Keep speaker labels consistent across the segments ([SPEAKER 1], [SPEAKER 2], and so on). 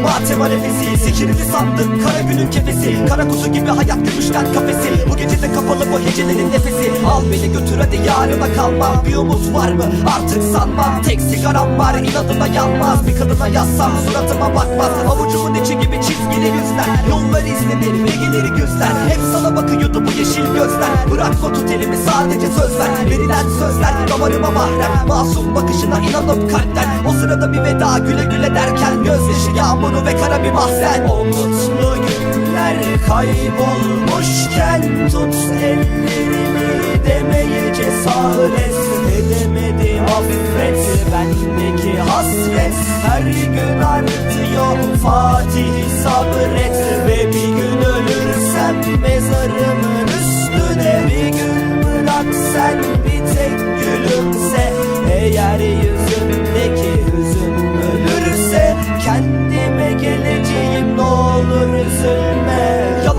[SPEAKER 1] Matema nefesi Sihirli sandık kara günün kefesi Kara kutu gibi hayat gümüşten kafesi. Bu gece de kapalı bu hecelerin nefesi. Al beni götür hadi yarına kalma Bir umut var mı? Artık sanmam. Tek sigaram var inadına yanmaz. Bir kadına yazsam suratıma bakmaz. Avucumun içi gibi çizgili yüzler. Yolları izledim ve gelir gözler Hep sana bakıyordu bu yeşil gözler. Bırakma tut elimi sadece söz ver. Verilen sözler damarıma mahrem. Masum bakışına inanıp kalpten. O sırada bir veda güle güle derken Gözyaşı yağmuru ve kara bir mahzen. O mutlu günler kaybolmuşken Tut ellerimi demeye cesaret Edemedim affet bendeki hasret. Her gün artıyor. Fatih sabret. Ve bir gün ölürsem mezarımın üstüne Bir gün bırak sen bir tek gülümse. Eğer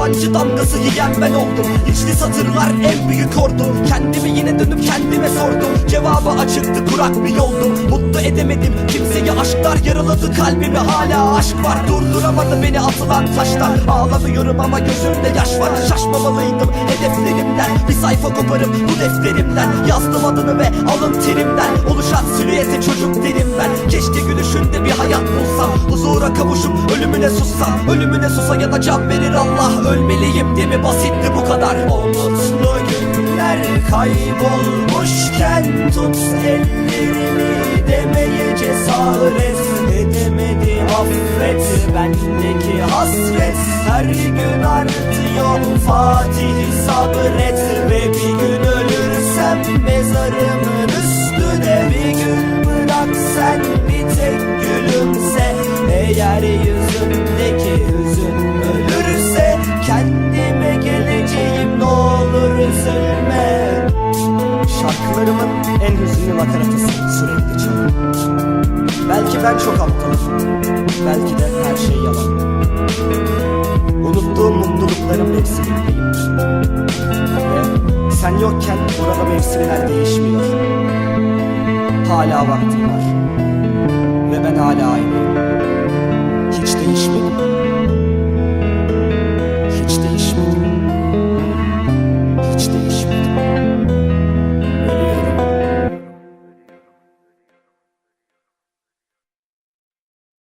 [SPEAKER 1] Yalancı damgası yiyen ben oldum. İçli satırlar en büyük ordum Kendimi yine dönüp kendime sordum. Cevabı açıktı kurak bir yoldum Mutlu edemedim. Kimseyi aşklar Yaraladı kalbimi hala aşk var. Durduramadı beni atılan taşlar. Ağlamıyorum ama gözümde yaş var. Şaşmamalıydım hedeflerimden. Bir sayfa koparıp bu defterimden. Yazdım adını ve alın terimden Silüete çocuk derim ben. Keşke gülüşünde bir hayat bulsam. Huzura kavuşup ölümüne sussam. Ölümüne susa ya da can verir Allah. Ölmeliyim değil mi basitti bu kadar? O günler kaybolmuşken Tut ellerimi demeye cesaret Edemedim. Affet bendeki hasret. Her gün artıyor. Fatih sabret Ve bir gün ölürsem mezarımın Eğer yüzümdeki hüzün ölürse Kendime geleceğim ne olur üzülme. Şarkılarımın en hüzünlü nakaratası sürekli çalıyor. Belki ben çok aptalım Belki de her şey yalan. Unuttuğum mutlulukların mevsimindeyim Ve sen yokken burada mevsimler değişmiyor. Hala vaktim var